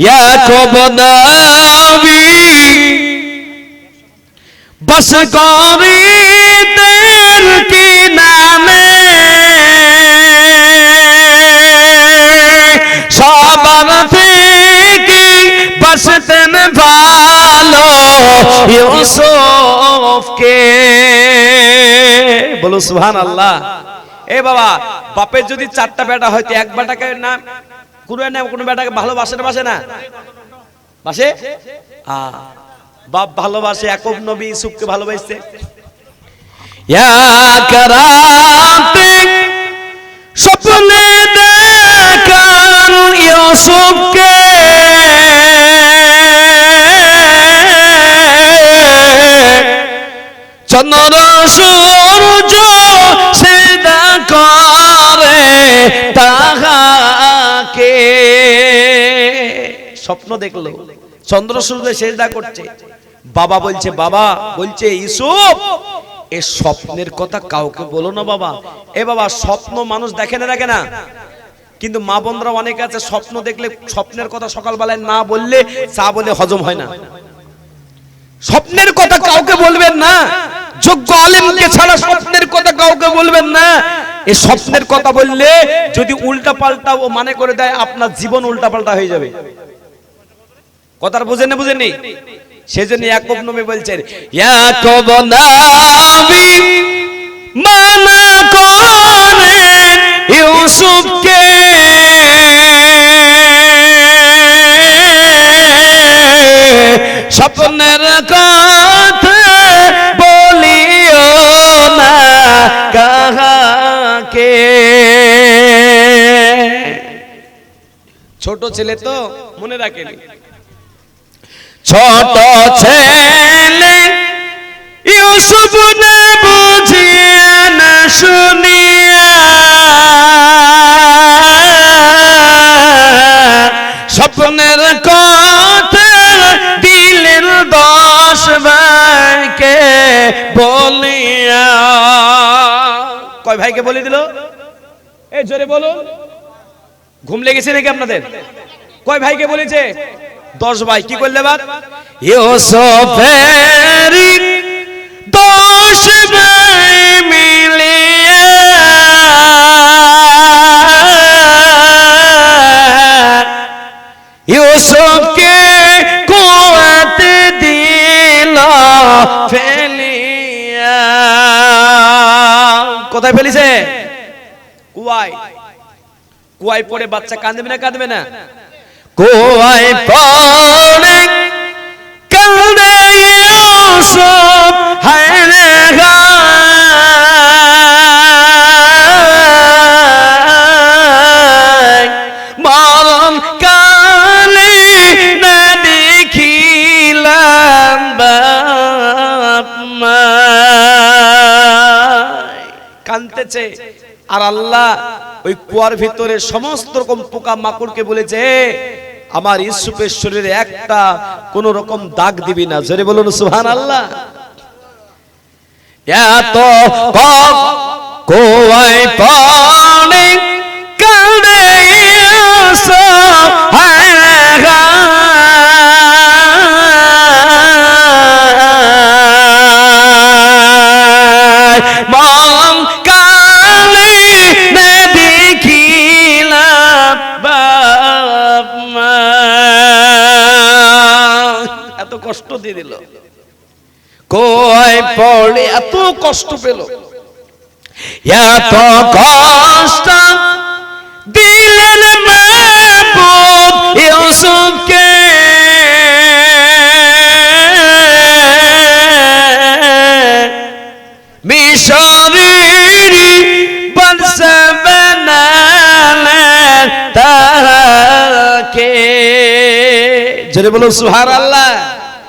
ইয়াকুব নবী বস গরি তের কি নামে সবার থেকে বসতেন ভালো ইউসুফকে। বলো সুবহান আল্লাহ এ বাবা, বাপের যদি চারটা বেটা হয় তো এক বেটাকে নাম কোনো না কোনো বেটাকে ভালোবাসে না, বাসে না? বাসে? বাপ ভালোবাসে, একক নবী ইউসুফকে ভালোবাসছে। স্বপ্নে দেখান ইউসুফকে। চন্দ্র, সূর্য সেদা করে তাহাকে স্বপ্ন দেখল। চন্দ্র সূর্য সেজদা করছে। বাবা বলছে বাবা, বলছে ইসুফ এ স্বপ্নের কথা কাউকে বলো না বাবা। এ বাবা, স্বপ্ন মানুষ দেখে না দেখে না। কিন্তু মা বোনরা অনেক আছে, স্বপ্ন দেখলে স্বপ্নের কথা সকালবেলায় না বললে চা বলে হজম হয় না। স্বপ্নের কথা কাউকে বলবেন না। যোগ্য আলেমকে ছাড়া স্বপ্নের কথা কাউকে বলবেন না। এই স্বপ্নের কথা বললে যদি উল্টা পাল্টা ও মানে করে দেয়, আপনার জীবন উল্টা পাল্টা হয়ে যাবে। কথার বুঝেন না বুঝেননি? সেজন্য ইয়াকুব নবী বলছেন, ইয়াকুব নবী মানা করেন ইউসুফকে। স্বপ্নের কথা বলিও না কাহাকে। ছোট ছেলে তো মনে রাখেনি। ছোট ছেলে, ইউসুফ না বুঝিয়া না শুনিয়া। স্বপ্নের কথা দিলেন দশ ভাইকে বলিয়া। কয় ভাইকে বলে দিল? এই জোরে বলুন। ঘুম লেগেছে নাকি আপনাদের? কয় ভাইকে বলেছে? দশ ভাই কি করলে বাদ ইউসুফের দশ ভাই মিলিয়ে ইউসুফকে কুয়াতে দিল ফেলিয়া। কোথায় ফেলিছে? কুয়ায়। কুয়ায় পরে বাচ্চা কাঁদবে না কাঁদবে না? কুয়ায় পড়ে কাঁদে ইউসুফ হায় রে হায় মরণ কালে না দেখিলাম বাপ মায়। আর আল্লাহ ওই কুয়ার ভিতরে সমস্ত রকম পোকা মাকড়কে বলেছে আমার ইউসুফের শরীরে একটা কোন রকম দাগ দিবি না। জোরে বলুন সুহান আল্লাহ এত কোয়াই পানি এত কষ্ট দিয়ে দিল। কয় পড়ে এত কষ্ট পেল। এত কষ্ট জোরে বলো সুহার আল্লাহ